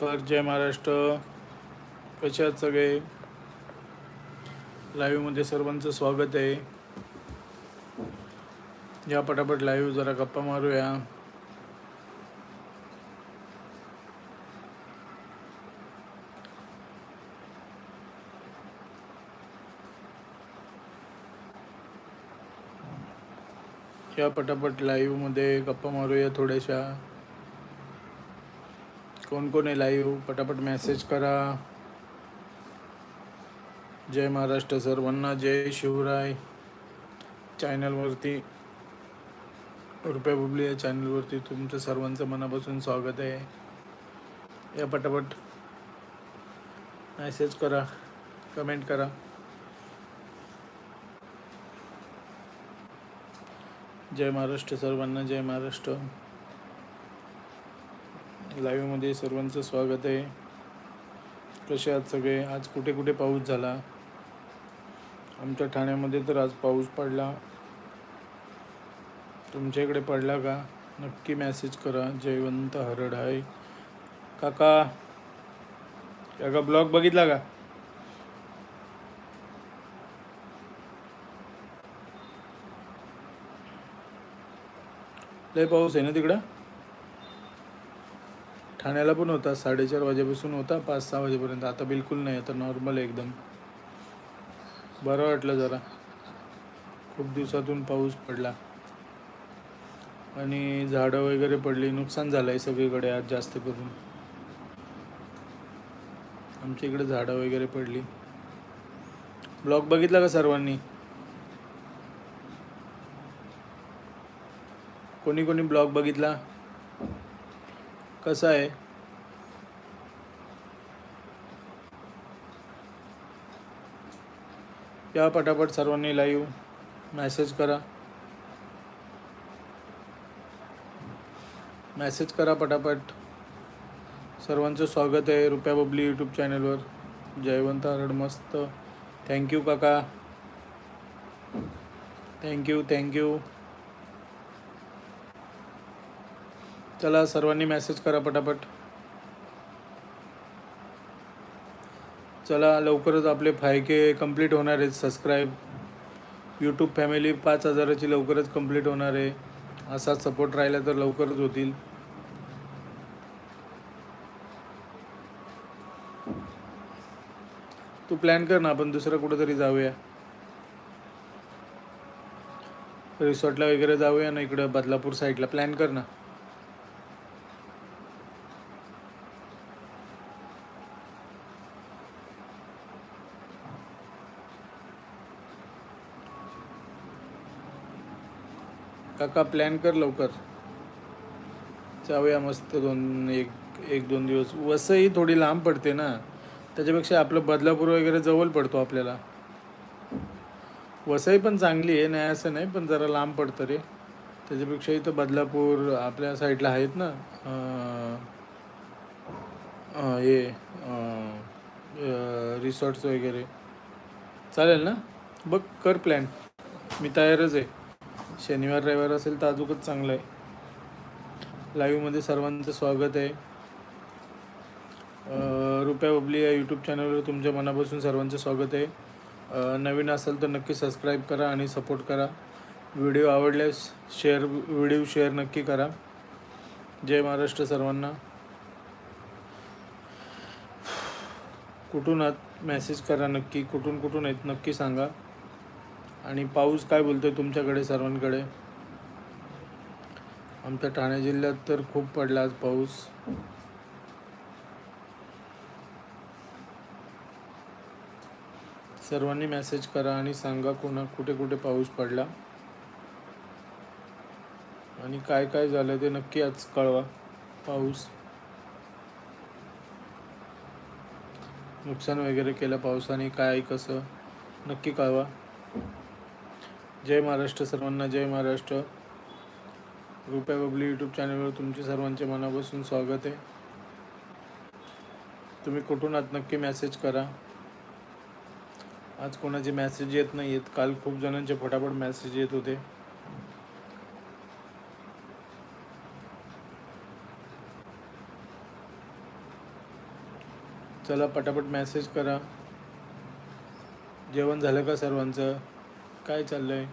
तर जय महाराष्ट्र. कसे आहात सगळे? लाईव्हमध्ये सर्वांचं स्वागत आहे. या पटापट लाईव्ह जरा गप्पा मारूया. या पटापट लाईव्हमध्ये गप्पा मारूया थोड्याशा. कोण कोण आहे लाईव्ह पटापट मेसेज करा. जय महाराष्ट्र सर्वांना. जय शिवराय. चॅनलवरती रुपया बुबली या चॅनलवरती तुमचं सर्वांचं मनापासून स्वागत आहे. या पटापट मेसेज करा. कमेंट करा. जय महाराष्ट्र सर्वांना. जय महाराष्ट्र. लाईव्हमध्ये सर्वांचं स्वागत आहे. कसे आहात सगळे? आज कुठे कुठे पाऊस झाला? आमच्या ठाण्यामध्ये तर आज पाऊस पडला. तुमच्या इकडे पडला का? नक्की मेसेज करा. जयवंत हरड आहे काका काका ब्लॉग बघितला का? लय पाऊस आहे ना तिकडं? ठाण्याला पण होता साडेचार वाजेपासून होता पाच सहा वाजेपर्यंत. आता बिलकुल नाही आता नॉर्मल आहे एकदम. बरं वाटलं जरा. खूप दिवसातून पाऊस पडला. आणि झाडं वगैरे पडली नुकसान झालं आहे सगळीकडे आज जास्त करून. आमच्या इकडे झाडं वगैरे पडली. ब्लॉग बघितला का सर्वांनी? कोणी कोणी ब्लॉग बघितला? कसं आहे? या पटापट सर्वांनी लाईव्ह मॅसेज करा. मॅसेज करा पटापट. सर्वांचं स्वागत आहे रुपया बबली यूट्यूब चॅनलवर जयवंत हरड मस्त. थँक्यू काका. थँक्यू थँक्यू चला सर्वांनी मेसेज करा पटापट. चला लवकरच आपले फायके कंप्लीट होणार आहेत सबस्क्राईब यूट्यूब फॅमिली पाच हजाराची लवकरच कंप्लीट होणार आहे. असा सपोर्ट राहिला तर लवकरच होतील. तू प्लॅन कर ना आपण दुसरं कुठंतरी जाऊया. रिसॉर्टला वगैरे जाऊया ना इकडं बदलापूर साईडला प्लॅन कर ना. काका प्लॅन कर लवकर. जाऊया मस्त दोन एक एक दोन दिवस. वसई थोडी लांब पडते ना. त्याच्यापेक्षा आपलं बदलापूर वगैरे जवळ पडतो आपल्याला. वसई पण चांगली आहे नाही असं नाही पण जरा लांब पडतं रे. त्याच्यापेक्षा इथं बदलापूर आपल्या साईडला आहेत ना. हे रिसॉर्ट्स वगैरे. चालेल ना? बघ कर प्लॅन मी तयारच आहे. शनिवार रविवार असेल तर अजूनच चांगलं आहे. लाईव्हमध्ये सर्वांचं स्वागत आहे. रुपया बबली या यूट्यूब चॅनलवर तुमच्या मनापासून सर्वांचं स्वागत आहे. नवीन असेल तर नक्की सबस्क्राईब करा आणि सपोर्ट करा. व्हिडिओ आवडल्यास शेअर व्हिडिओ शेअर नक्की करा. जय महाराष्ट्र सर्वांना. कुठून आहात? मेसेज करा नक्की. कुठून कुठून आहेत? नक्की सांगा. आणि पाऊस काय बोलतोय तुमच्याकडे सर्वांकडे? आमच्या ठाणे जिल्ह्यात तर खूप पडला आज पाऊस. सर्वांनी मेसेज करा आणि सांगा कोणा कुठे कुठे पाऊस पडला. आणि काय काय झालं ते नक्की आज कळवा. पाऊस. नुकसान वगैरे केलं पावसाने काय कसं? नक्की कळवा. जय महाराष्ट्र सर्वांना जय महाराष्ट्र. रुपया बबली यूट्यूब चॅनलवर तुमचे सर्वांचे मनापासून स्वागत आहे. तुम्ही कुठून आत नक्की मेसेज करा. आज कोणाचे मॅसेज येत नाही आहेत काल खूप जणांचे फटाफट मॅसेज येत होते. चला पटापट मेसेज करा. जेवण झालं का सर्वांचं? काय चाललंय?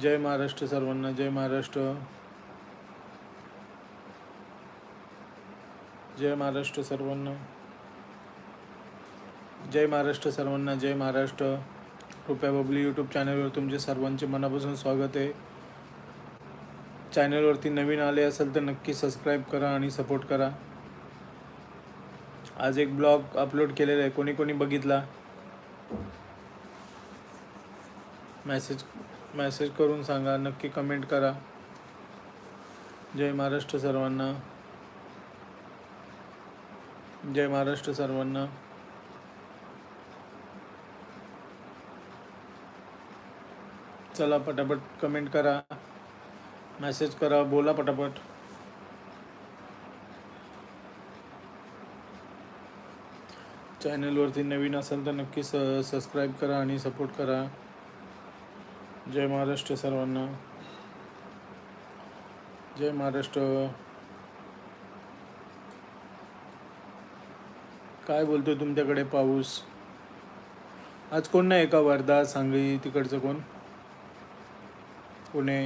जय महाराष्ट्र सर्वांना जय महाराष्ट्र. जय महाराष्ट्र सर्वांना. जय महाराष्ट्र सर्वांना जय महाराष्ट्र. कृपया बबली यूट्यूब चॅनलवर तुमचे सर्वांचे मनापासून स्वागत आहे. चॅनलवरती नवीन आले असेल तर नक्की सबस्क्राईब करा आणि सपोर्ट करा. आज एक ब्लॉग अपलोड केलेला आहे. कोणी कोणी बघितला? मेसेज मेसेज करून सांगा. नक्की कमेंट करा. जय महाराष्ट्र सर्वांना. जय महाराष्ट्र सर्वांना. चला पटापट कमेंट करा. मेसेज करा. बोला पटापट. चॅनलवरती नवीन असेल तर नक्की स सबस्क्राईब करा आणि सपोर्ट करा. जय महाराष्ट्र सर्वांना. जय महाराष्ट्र. काय बोलतोय तुमच्याकडे पाऊस? आज कोण नाही का वर्धा सांगली तिकडचं कोण? पुणे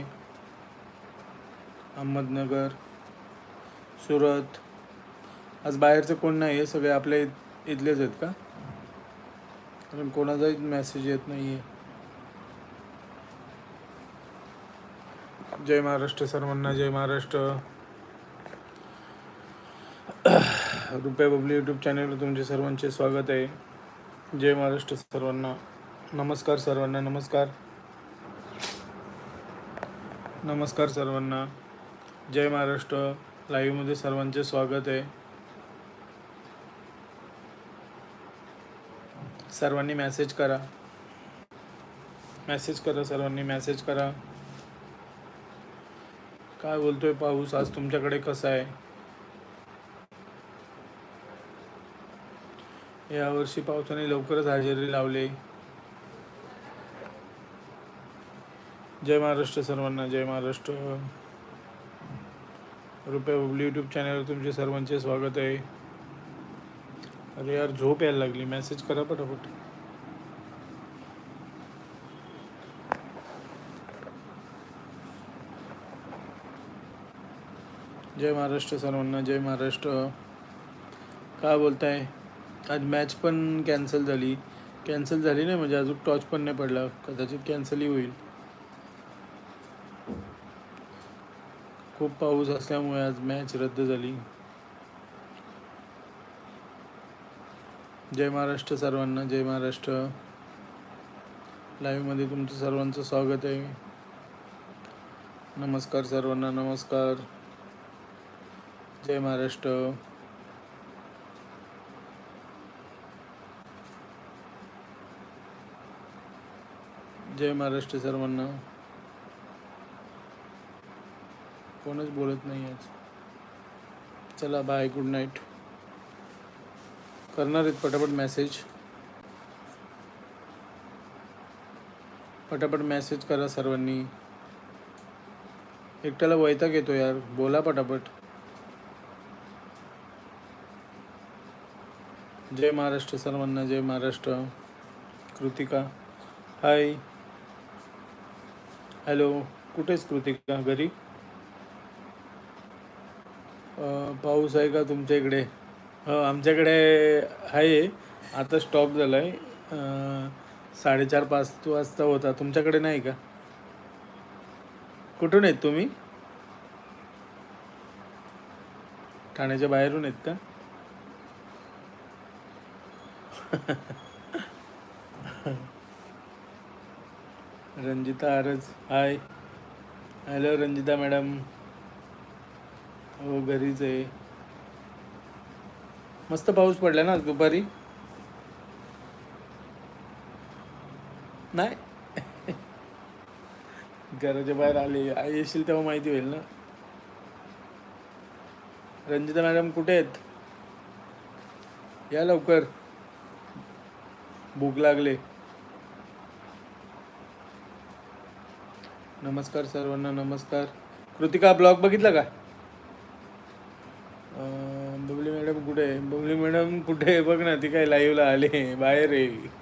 अहमदनगर सुरत. आज बाहेरचं कोण नाही आहे सगळे आपल्या इथलेच आहेत का? कारण कोणाचाही मेसेज येत नाही आहे जय महाराष्ट्र सर्वांना जय महाराष्ट्र. रुपया बबली यूट्यूब चॅनलवर तुमचे सर्वांचे स्वागत आहे. जय महाराष्ट्र सर्वांना. नमस्कार सर्वांना नमस्कार. नमस्कार सर्वांना. जय महाराष्ट्र. लाईव्हमध्ये सर्वांचे स्वागत आहे. सर्वांनी मेसेज करा. मेसेज करा सर्वांनी मेसेज करा. काय बोलतोय पाऊस? आज तुमच्याकडे कसा आहे? यावर्षी पावसाने लवकरच हजेरी लावली. जय महाराष्ट्र सर्वांना जय महाराष्ट्र. रुपया बबली यूट्यूब चॅनलवर तुमचे सर्वांचे स्वागत आहे. अरे यार झोप यायला लागली मेसेज करा पटापट. जय महाराष्ट्र सर्वांना जय महाराष्ट्र. काय बोलताय? आज मॅच पण कॅन्सल झाली. कॅन्सल झाली नाही म्हणजे अजून टॉच पण नाही पडला. कदाचित कॅन्सलही होईल. खूप पाऊस असल्यामुळे आज मॅच रद्द झाली. जय महाराष्ट्र सर्वांना जय महाराष्ट्र. लाईव्हमध्ये तुमचं सर्वांचं स्वागत आहे. नमस्कार सर्वांना नमस्कार. जय महाराष्ट्र. जय महाराष्ट्र सर्वांना. कोणच बोलत नाही आज. चला बाय गुड नाईट करणार आहेत पटापट मेसेज पटापट मॅसेज करा सर्वांनी. एकट्याला वैताग येतो यार. बोला पटापट. जय महाराष्ट्र सर्वांना. जय महाराष्ट्र. कृतिका. हाय हॅलो कुठेच कृतिका? घरी? पाऊस आहे का तुमच्या इकडे? हो आमच्याकडे आहे. आता स्टॉप झाला आहे साडेचार पाच वाजता होता. तुमच्याकडे नाही का? कुठून आहेत तुम्ही? ठाण्याच्या बाहेरून आहेत का? Ranjita Araj. Hi hello Ranjita madam. हो घरीच आहे. मस्त पाऊस पडला ना दुपारी. नाही. घराच्या बाहेर आले. आई येशील तेव्हा माहिती होईल ना. रंजिता मॅडम कुठे आहेत? या लवकर. भूक लागले. नमस्कार सर्वांना नमस्कार. कृतिका ब्लॉग बघितला का मॅडम कुठे? बबली मॅडम कुठे? आहे बघ ना ती काय लाईव्हला आले. बाहेर आहे.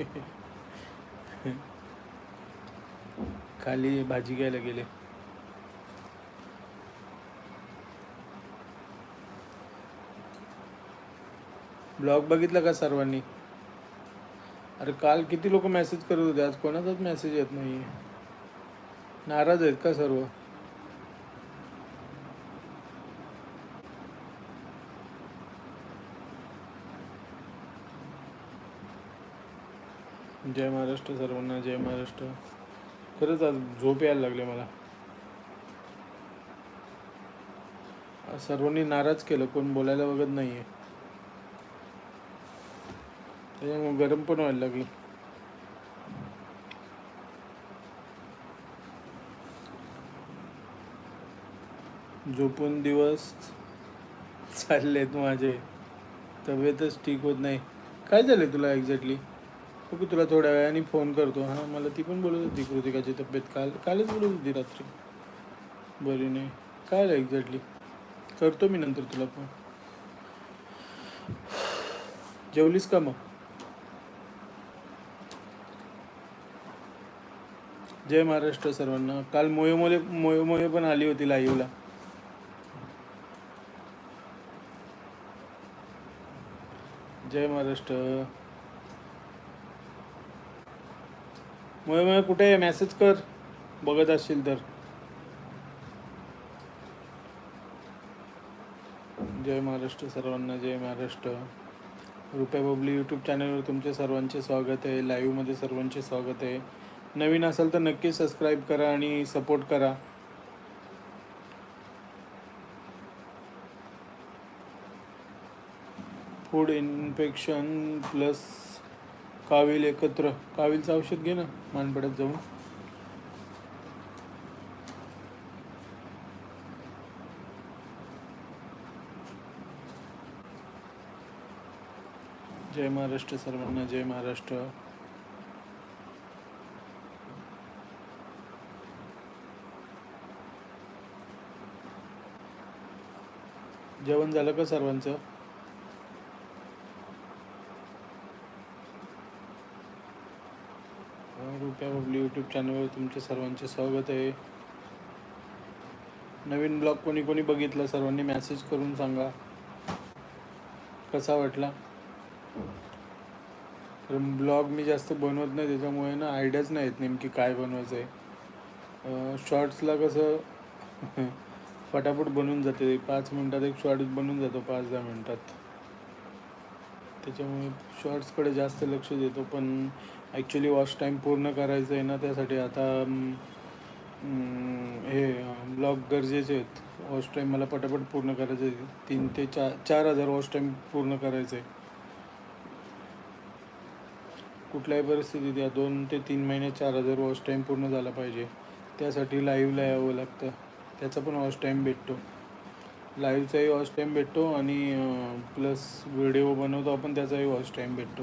खाली भाजी घ्यायला गेले. ब्लॉग बघितला का सर्वांनी? अरे काल किती लोक मेसेज करत होते? आज कोणाचाच मेसेज येत नाही नाराज आहेत का सर्व? जय महाराष्ट्र सर्वांना जय महाराष्ट्र. खरंच आज झोप यायला लागले मला. सर्वांनी नाराज केलं कोण बोलायला बघत नाही आहे त्याच्यामुळे गरम पण व्हायला लागली. झोपून दिवस चाललेत माझे. तब्येतच ठीक होत नाही. काय झालं तुला एक्झॅक्टली बघू तुला थोड्या वेळाने फोन करतो हां. मला ती पण बोलत होती कृतिकाची तब्येत काल कालच बोलत होती रात्री. बरी नाही. काय झालं एक्झॅक्टली? करतो मी नंतर तुला फोन. जेवलीस का मग? जय महाराष्ट्र सर्वांना. काल मोये मोले मोये मोये पण आली होती लाईव्हला. जय महाराष्ट्र. मुळे मुळे कुठे मेसेज कर. बघत असशील तर. जय महाराष्ट्र सर्वांना जय महाराष्ट्र. रुपया बबली यूट्यूब चॅनलवर तुमचे सर्वांचे स्वागत आहे. लाईव्हमध्ये सर्वांचे स्वागत आहे. नवीन असाल तर नक्की सबस्क्राईब करा आणि सपोर्ट करा. फूड इन्फेक्शन प्लस कावील एकत्र. कावीलचं औषध घे ना मानपड्यात जाऊन. जय महाराष्ट्र सर्वांना जय महाराष्ट्र. जेवण झालं का सर्वांचं? रुपया आपली यूट्यूब चॅनलवर तुमचे सर्वांचे स्वागत आहे. नवीन ब्लॉग कोणी कोणी बघितलं सर्वांनी मॅसेज करून सांगा. कसा वाटला? कारण ब्लॉग मी जास्त बनवत नाही त्याच्यामुळे ना आयडियाच नाही येत नेमकी काय बनवायचं आहे. शॉर्ट्सला कसं फटाफट बनून जाते. पाच मिनटात एक शॉर्ट बनून जातो पाच दहा मिनटात. त्याच्यामुळे शॉर्ट्सकडे जास्त लक्ष देतो पण ॲक्च्युली वॉच टाईम पूर्ण करायचं आहे ना त्यासाठी आता हे ब्लॉग गरजेचे आहेत. वॉच टाईम मला पटापट पूर्ण करायचं आहे तीन ते चार चार हजार वॉच टाईम पूर्ण करायचं आहे कुठल्याही परिस्थितीत या दोन ते तीन महिने चार हजार वॉच टाईम पूर्ण झाला पाहिजे. त्यासाठी लाईव्हला यावं लागतं. त्याचा पण वॉच टाईम भेटतो. लाईव्हचाही वॉच टाईम भेटतो आणि प्लस व्हिडिओ बनवतो आपण त्याचाही वॉच टाईम भेटतो.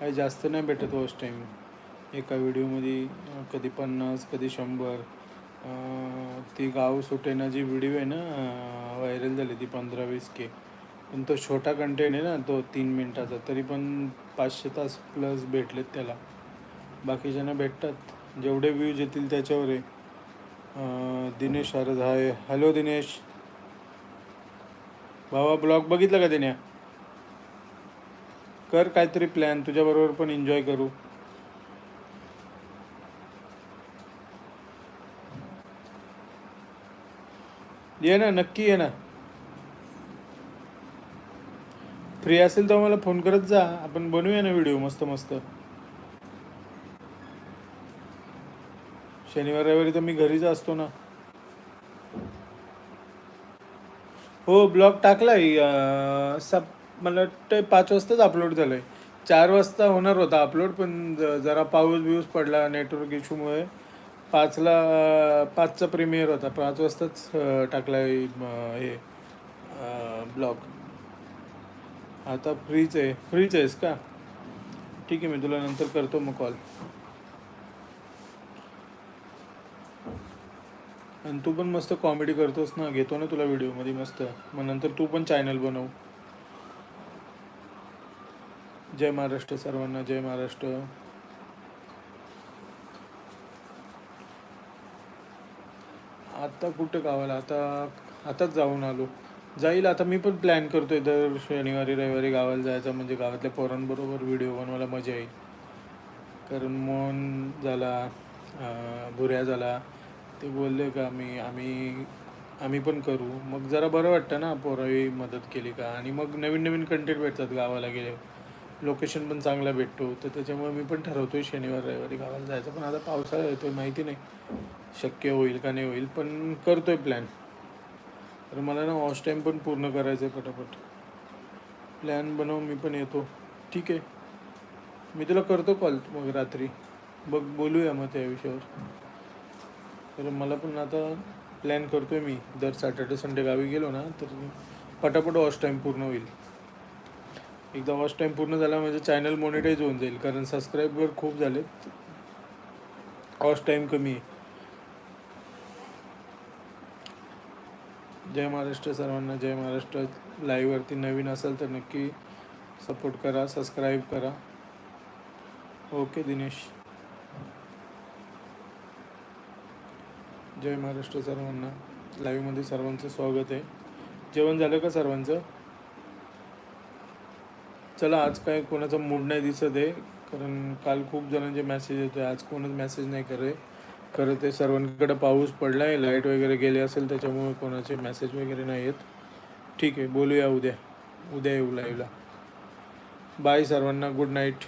काही जास्त नाही भेटत हो वॉच टाईम एका व्हिडिओमध्ये कधी पन्नास कधी शंभर. ती गाव सुटेना जी व्हिडिओ आहे ना व्हायरल झाली ती पंधरा वीस के. पण तो छोटा कंटेंट आहे ना तो तीन मिनटाचा. तरी पण पाचशे तास प्लस भेटलेत त्याला. बाकीच्यांना भेटतात जेवढे व्ह्यूज येतील त्याच्यावर आहे. दिनेश शारद हाय. हॅलो दिनेश. भावा ब्लॉग बघितला का त्याने कर काहीतरी प्लॅन तुझ्याबरोबर पण एन्जॉय करू. ये ना नक्की ये ना. फ्री असेल तर मला फोन करत जा. आपण बनवूया ना व्हिडिओ मस्त मस्त. शनिवार रविवारी तर मी घरीच असतो ना. हो ब्लॉग टाकलाय. सब मला वाटतं पाच वाजताच अपलोड झालं आहे चार वाजता होणार होता अपलोड पण ज- जरा पाऊस बिऊस पडला नेटवर्क इशूमुळे पाचला पाचचा प्रीमियर होता. पाच वाजताच टाकला हे ब्लॉग आता फ्रीच आहे. फ्रीच आहेस का? ठीक आहे मी तुला नंतर करतो मग कॉल आणि तू पण मस्त कॉमेडी करतोस ना. घेतो ना तुला व्हिडिओमध्ये मस्त. मग नंतर तू पण चॅनल बनव. जय महाराष्ट्र सर्वांना जय महाराष्ट्र. आता कुठं गावाला? आता आताच जाऊन आलो. जाईल आता मी पण प्लॅन करतोय दर शनिवारी रविवारी गावाला जायचं म्हणजे गावातल्या पोरांबरोबर व्हिडिओ बनवायला मजा येईल. कारण मोहन झाला भुऱ्या झाला. ते बोलले का आम्ही आम्ही आम्ही पण करू. मग जरा बरं वाटतं ना पोरावी मदत केली का? आणि मग नवीन नवीन कंटेंट भेटतात गावाला गेले लोकेशन पण चांगला भेटतो तर त्याच्यामुळे मी पण ठरवतो आहे शनिवार रविवारी गावाला जायचं. पण आता पावसाळा येतो आहे माहिती नाही शक्य होईल का नाही होईल पण करतो आहे प्लॅन तर मला ना वॉश टाईम पण पूर्ण करायचं आहे पटापट. प्लॅन बनव मी पण येतो. ठीक आहे. मी तुला करतो कॉल मग रात्री. बघ बोलूया मग त्या विषयावर. तर मला पण आता प्लॅन करतो आहे मी. दर सॅटर्डे संडे गावी गेलो ना तर पटापट वॉश टाईम पूर्ण होईल. एकदा वॉच टाईम पूर्ण झाला म्हणजे चॅनल मॉनिटाईज होऊन जाईल कारण सबस्क्राईबर खूप झालेत वॉच टाईम कमी आहे. जय महाराष्ट्र सर्वांना जय महाराष्ट्र लाईव्हवरती नवीन असाल तर नक्की सपोर्ट करा सबस्क्राईब करा. ओके दिनेश जय महाराष्ट्र सर्वांना. लाईव्हमध्ये सर्वांचं स्वागत आहे. जेवण झालं का सर्वांचं? चला आज काय कोणाचा मूड नाही दिसत आहे कारण काल खूप जणांचे मेसेज येतोय आज कोणच मेसेज नाही करे खरं ते सर्वांकडे पाऊस पडला आहे लाइट वगैरे गेले असेल त्याच्यामुळे कोणाचे मेसेज वगैरे नाही येत. ठीक आहे बोलूया उद्या. उद्या येऊ लाईव्हला बाय सर्वांना गुड नाईट